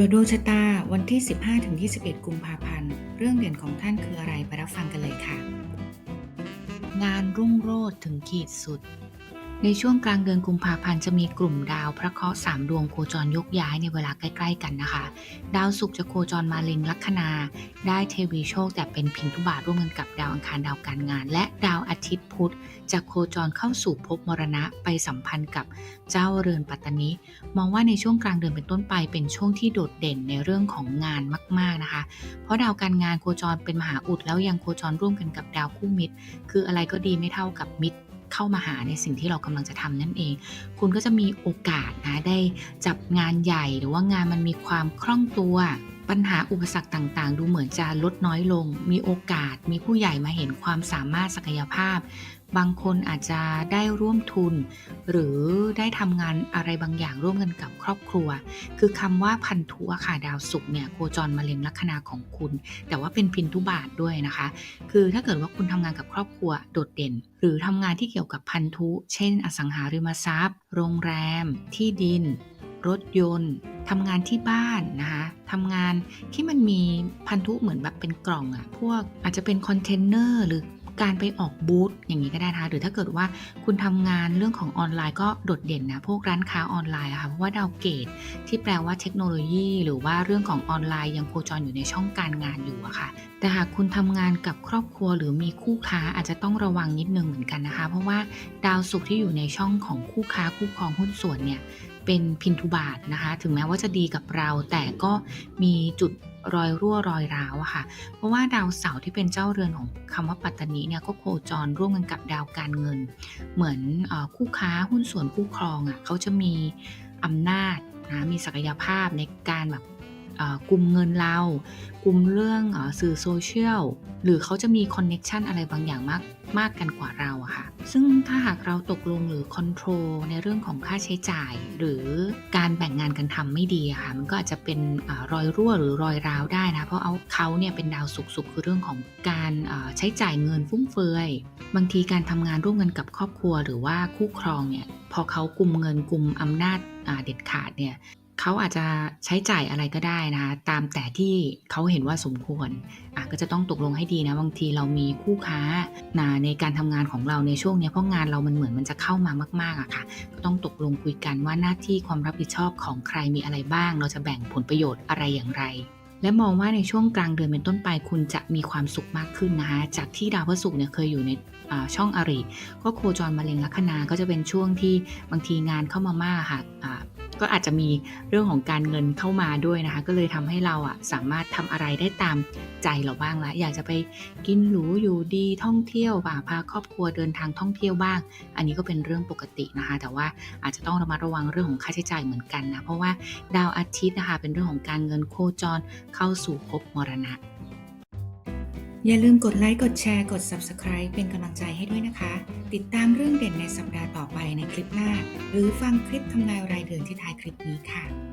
รวจดวงชะตาวันที่ 15-21 กุมภาพันธ์ เรื่องเด่นของท่านคืออะไรไปรับฟังกันเลยค่ะ งานรุ่งโรจน์ถึงขีดสุด ในช่วงกลางเดือนกุมภาพันธ์จะมีกลุ่มดาวพระเคราะห์สามดวงโคจรยกย้ายในเวลาใกล้ ๆ กันนะคะ ดาวศุกร์จะโคจรมาเล็งลัคนา ได้เทวีโชคแต่เป็นพินทุบาทร่วมกันกับดาวอังคารดาวการงาน และดาวอาทิตย์พุธจะโคจรเข้าสู่ภพมรณะไปสัมพันธ์กับเจ้าเรือนปัตตานีมองว่าในช่วงกลางเดือนเป็นต้นไปเป็นช่วงที่โดดเด่นในเรื่องของงานมาก ๆนะคะ เพราะดาวการงานโคจรเป็นมหาอุดแล้วยังโคจรร่วมกันกับดาวคู่มิตร คืออะไรก็ดีไม่เท่ากับมิตร เข้ามาหาในสิ่งที่เรากำลังจะทำนั่นเอง คุณก็จะมีโอกาสนะได้จับงานใหญ่หรือว่างานมันมีความคล่องตัวปัญหาอุปสรรคต่างๆ ดูเหมือนจะลดน้อยลง มีโอกาส มีผู้ใหญ่มาเห็นความสามารถศักยภาพ บางคนอาจจะได้ร่วมทุน หรือได้ทำงานอะไรบางอย่างร่วมกันกับครอบครัว คือคำว่าพันธุอะค่ะดาวศุกร์เนี่ยโคจรมาเล็งลัคนาของคุณ แต่ว่าเป็นพินทุบาทด้วยนะคะ คือถ้าเกิดว่าคุณทำงานกับครอบครัวโดดเด่น หรือทำงานที่เกี่ยวกับพันธุ เช่น อสังหาริมทรัพย์ โรงแรม ที่ดิน รถยนต์ทำงานที่บ้านนะคะทำงานที่มันมีพันธุเหมือนแบบเป็นกล่องอะพวกอาจจะเป็นคอนเทนเนอร์หรือ การไปออกบูธอย่างนี้ก็ได้นะคะหรือถ้าเกิดว่าคุณทำงานเรื่องของออนไลน์ก็โดดเด่นนะพวกร้านค้าออนไลน์อะค่ะเพราะว่าดาวเกตที่แปลว่าเทคโนโลยี หรือว่าเรื่องของออนไลน์ยังโคจรอยู่ในช่องการงานอยู่อะค่ะ แต่หากคุณทำงานกับครอบครัวหรือมีคู่ค้าอาจจะต้องระวังนิดนึงเหมือนกันนะคะ เพราะว่าดาวศุกร์ที่อยู่ในช่องของคู่ค้าคู่ครองหุ้นส่วนเนี่ยเป็นพินทุบาทนะคะ ถึงแม้ว่าจะดีกับเราแต่ก็มีจุด รอยรั่วรอยร้าวอะค่ะ เพราะว่าดาวเสาร์ที่เป็นเจ้าเรือนของคำว่าปัตตานีเนี่ยก็โคจรร่วมกันกับดาวการเงิน เหมือนอคู่ค้าหุ้นส่วนคู่ครองอะ่ะเขาจะมีอำนาจนะมีศักยภาพในการแบบ กลุ่มเงินเรา กลุ่มเรื่องอสื่อโซเชียล หรือเขาจะมีคอนเน็ชันอะไรบางอย่างมากมากกันกว่าเราอะค่ะ ซึ่งถ้าหากเราตกลงหรือคอนโทรลในเรื่องของค่าใช้จ่าย หรือการแบ่งงานกันทำไม่ดีอะค่ะ มันก็อาจจะเป็นอรอยรั่วหรือรอยร้าวได้นะ เพราะเอาเขาเนี่ยเป็นดาวสุกสุกคือเรื่องของการใช้จ่ายเงินฟุ่มเฟือย บางทีการทำงานร่วมกันกับครอบครัว หรือว่าคู่ครองเนี่ย พอเขากลุ่มเงินกลุ่มอำนาจเด็ดขาดเนี่ย เขาอาจจะใช้จ่ายอะไรก็ได้นะคะตามแต่ที่เขาเห็นว่าสมควรอะก็จะต้องตกลงให้ดีนะบางทีเรามีคู่ค้านะในการทำงานของเราในช่วงนี้เพราะงานเรามันเหมือนมันจะเข้ามามากๆอะค่ะ ก็ต้องตกลงคุยกันว่าหน้าที่ความรับผิดชอบของใครมีอะไรบ้าง เราจะแบ่งผลประโยชน์อะไรอย่างไร และมองว่าในช่วงกลางเดือนเป็นต้นไป คุณจะมีความสุขมากขึ้นนะคะจากที่ดาวพฤหัสเนี่ยเคยอยู่ในช่องอริก็โคจรมาเล็งลัคนาก็จะเป็นช่วงที่บางทีงานเข้ามามากค่ะ ก็อาจจะมีเรื่องของการเงินเข้ามาด้วยนะคะ ก็เลยทำให้เราอะสามารถทำอะไรได้ตามใจเราบ้างละอยากจะไปกินหรูอยู่ดีท่องเที่ยวป่าพาครอบครัวเดินทางท่องเที่ยวบ้าง อันนี้ก็เป็นเรื่องปกตินะคะ แต่ว่าอาจจะต้องระมัดระวังเรื่องของค่าใช้จ่ายเหมือนกันนะเพราะว่าดาวอาทิตย์นะคะเป็นเรื่องของการเงินโคจรเข้าสู่ภพมรณะ อย่าลืมกดไลค์ กดแชร์ กด Subscribe เป็นกำลังใจให้ด้วยนะคะ ติดตามเรื่องเด่นในสัปดาห์ต่อไปในคลิปหน้า หรือฟังคลิปทำนายรายเดือนที่ท้ายคลิปนี้ค่ะ